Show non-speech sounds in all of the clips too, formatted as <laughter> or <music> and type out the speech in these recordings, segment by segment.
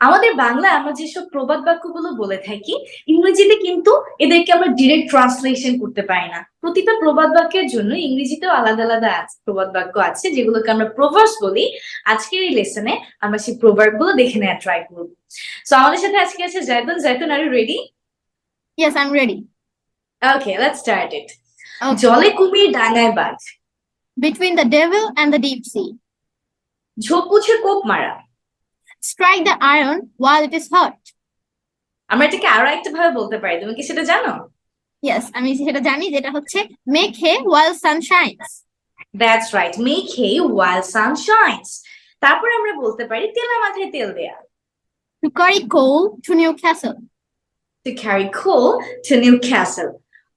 আমাদের বাংলা আমরা যেসব প্রবাদ বাক্যগুলো বলে থাকি ইংরেজিতে কিন্তু এদেরকে আমরা ডিরেক্ট ট্রান্সলেশন করতে পারি না। প্রতিটা প্রবাদ বাক্যের জন্য ইংরেজিতেও আলাদা আলাদা আছে প্রবাদ বাক্য আছে যেগুলোকে আমরা প্রভার্স বলি। আজকের এই লেসনে আমরা সেই প্রভাবগুলো দেখে নেওয়ার ট্রাই করব। সো আমাদের সাথে আজকে আছে জায়তুন জায়তুন আর ready Yes, I'm ready okay let's start it জলে কুমির ডাঙায় বাঘ Between the devil and the deep sea ঝোপ মুছে কোপ মারা। Strike the iron while it is hot. আমরা এটাকে আরও একটা ভাবে বলতে পারি তুমি কি সেটা জানো Yes, আমি সেটা জানি যেটা হচ্ছে make hay while sun shines. That's right make hay while sun shines তারপর আমরা বলতে পারি তেলা মাথায় তেল দেয়া To carry coal to Newcastle. To carry coal to Newcastle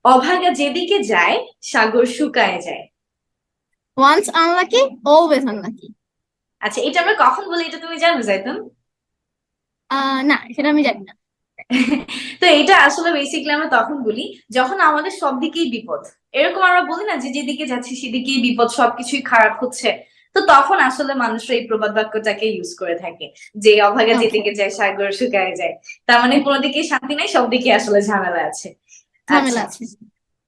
অভাগা যেদিকে যায় সাগর শুকায় যায় Once unlucky, always unlucky. আচ্ছা এটা আমরা কখন বলি এটা তুমি জানো যাইতুন আহ না সেটা আমি জানি না। <laughs> তো এটা আসলে বেসিক্যালি আমরা তখন বলি যখন আমাদের সব দিকেই বিপদ। এরকম আমরা বলি না যে যেদিকে যাচ্ছি সেদিকেই বিপদ সবকিছুই খারাপ হচ্ছে। তো তখন আসলে মানুষরা এই প্রবাদ বাক্যটাকে ইউজ করে থাকে যে অভাগা Okay. যেদিকে যায় সাগর শুকায় যায়। তার মানে কোনো দিকে শান্তি নাই সব দিকে আসলে ঝামেলা আছে। ঝামেলা আচ্ছা, আছে।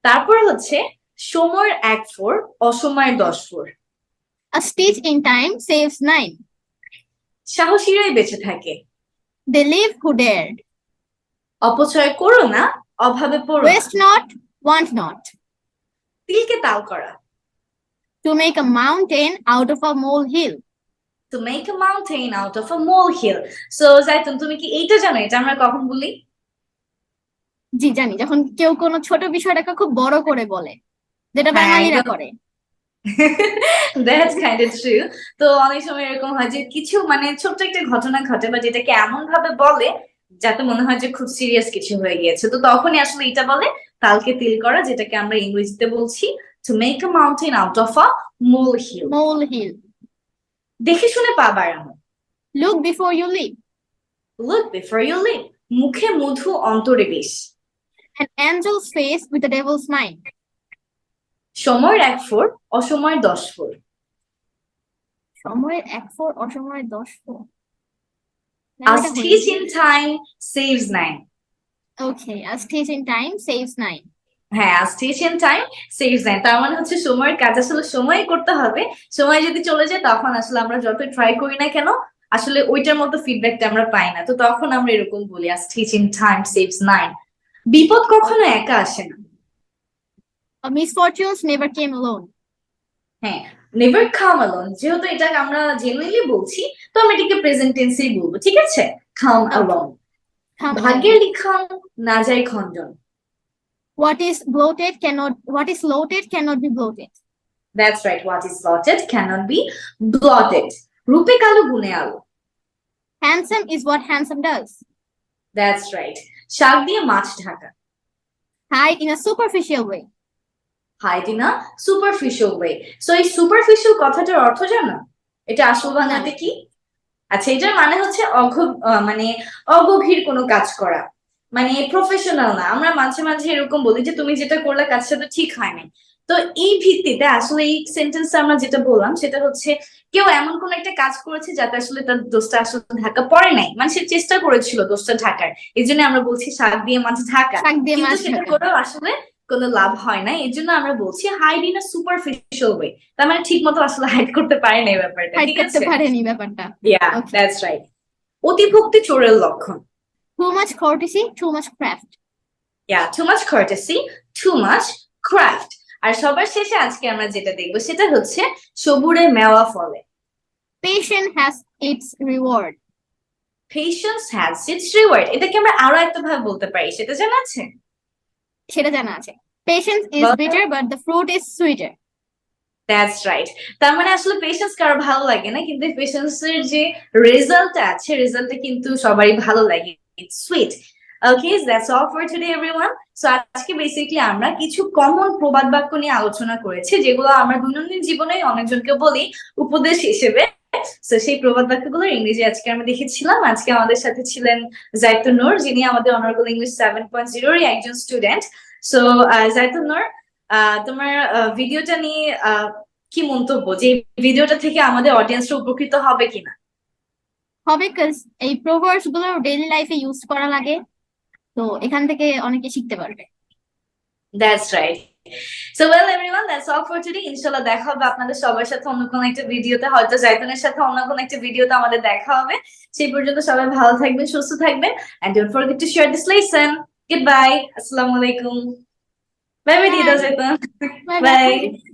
তারপর হচ্ছে সময়ের এক ফোর অসময়ের দশ ফোর A stitch in time saves nine. সাহসীরাই বেঁচে থাকে They live who dared. অপচয় করো না অভাবে পড়ো না। Waste not, want not. তিলকে তাল করা To make a mountain out of a molehill. to make a mountain out of a molehill. So জাইতুন তুমি কি এইটা জানো এটা আমরা কখন বলি জি জানি যখন কেউ কোনো ছোট বিষয়টাকে খুব বড় করে বলে যেটা হ্যাঁ, বাঙালিরা। করে দ্যাটস কাইন্ড অফ ট্রু তো অনেক সময় এরকম হয় যে কিছু মানে ছোট্ট একটা ঘটনা ঘটে বা যেটাকে এমন ভাবে বলে যাতে মনে হয় যে খুব সিরিয়াস কিছু হয়ে গিয়েছে। তো তখনই আসলে এটা বলে তালকে তিল করা যেটাকে আমরা ইংরেজিতে বলছি to make a mountain out of a molehill hill দেখে শুনে পা বাড়ানো। Look before you leap. Look before you leap মুখে মধু অন্তরে বিষ An angel's face with the devil's mind. সময়ের এক ফোর অসময়ের দশ ফোর সময়ের এক ফোর অসময়ের দশ ফোর A stitch in time saves nine. Okay a stitch in time saves nine. হ্যাঁ stitch in time saves nine. তার মানে হচ্ছে সময়ের কাজ আসলে সময় করতে হবে সময় যদি চলে যায় তখন আসলে আমরা যত ট্রাই করি না কেন আসলে ওইটার মতো ফিডব্যাকটা আমরা পাই না তো তখন আমরা এরকম বলি a stitch in time saves nine. বিপদ কখনো একা আসে না misfortunes never came alone. হ্যাঁ নেভার কাম অ্যালোন যেহেতু এটা আমরা জেনুইনলি বলছি তো আমরা এটাকে প্রেজেন্ট টেন্সেই বলব ঠিক আছে কাম অ্যালোন. ভাগ্যের লিখন না যায় খণ্ডন What is bloated cannot what is loaded cannot be bloated. That's right. What is blotted cannot be blotted. রূপে কালো গুণে আলো Handsome is what handsome does. That's right. শাক দিয়ে মাছ ঢাকা Hide in a superficial way. Hide in a superficial way so এই superficial কথাটার অর্থ জানো? এটা আসল বাংলাতে কি? আচ্ছা এটার মানে হচ্ছে অঘ মানে অগভীর কোনো কাজ করা। মানে প্রফেশনাল না। আমরা মাঝে মাঝে এরকম বলি যে তুমি যেটা করলে কাজটা তো ঠিক হয় নাই তো এই ভিত্তিতে আসলে এই সেন্টেন্স আমরা যেটা বললাম সেটা হচ্ছে কেউ এমন কোন একটা কাজ করেছে যাতে আসলে তার দোষটা আসলে ঢাকা পড়ে নাই। মানে সে চেষ্টা করেছিল দোষটা ঢাকার। এই জন্য আমরা বলছি শাক দিয়ে মাছ ঢাকা। দিয়ে কিন্তু সেটা। করেও আসলে কোনো লাভ হয় না এর জন্য আমরা বলছি hide in a superficial way তার মানে ঠিক মতো আসলে হাইড করতে পারে না এই ব্যাপারটা Hide ঠিক করতে আছে? পারেনি ব্যাপারটা। ইয়া দ্যাটস রাইট অতিভক্তি চোরের লক্ষণ। Too much courtesy, too much craft. Yeah too much courtesy too much craft আর সবার শেষে আজকে আমরা যেটা দেখব সেটা হচ্ছে সবুরে মেওয়া ফলে। Patience has its reward. Patience has its reward এটাকে আমরা আরও একটা ভাবে বলতে পারি সেটা জানা আছে? সেটা জানা আছে। Patience is বলো। bitter but the fruit is sweeter. That's right তার মানে আসলে পেশেন্স কারও ভালো লাগে না কিন্তু পেশেন্স এর যে রেজাল্ট আছে রেজাল্টটা কিন্তু সবারই ভালো লাগে it's sweet okay that's all for today everyone so আজকে বেসিক্যালি আমরা কিছু কমন প্রবাদ বাক্য নিয়ে আলোচনা করেছি যেগুলো আমরা দৈনন্দিন জীবনে অনেকজনকে বলি উপদেশ হিসেবে তো সেই প্রবাদ বাক্যগুলোর ইংরেজি আজকে আমরা দেখেছিলাম। আজকে আমাদের সাথে ছিলেন জাইতুন নূর যিনি আমাদের অনার্গল ইংলিশ সেভেন পয়েন্ট জিরোর একজন স্টুডেন্ট সো জাইতুন নূর তোমার ভিডিওটা নিয়ে কি মন্তব্য? যে ভিডিওটা থেকে আমাদের অডিয়েন্সরা উপকৃত হবে কিনা? হবে এই প্রোভার্বসগুলো ডেইলি লাইফে ইউজ করা লাগে। তো এখান থেকে অনেকে শিখতে পারবে। That's right. So well everyone, that's all for today. ইনশাল্লাহ দেখা হবে আপনাদের সবার সাথে অন্য কোনো একটা ভিডিওতে হয়তো জাইতুনের সাথে অন্য কোনো একটা ভিডিওতে আমাদের দেখা হবে সেই পর্যন্ত সবাই ভালো থাকবেন সুস্থ থাকবেন and don't forget to share this lesson. Goodbye. Assalamu alaikum. Bye bye, Bye. Dida Zaitun. Bye Bye. bye.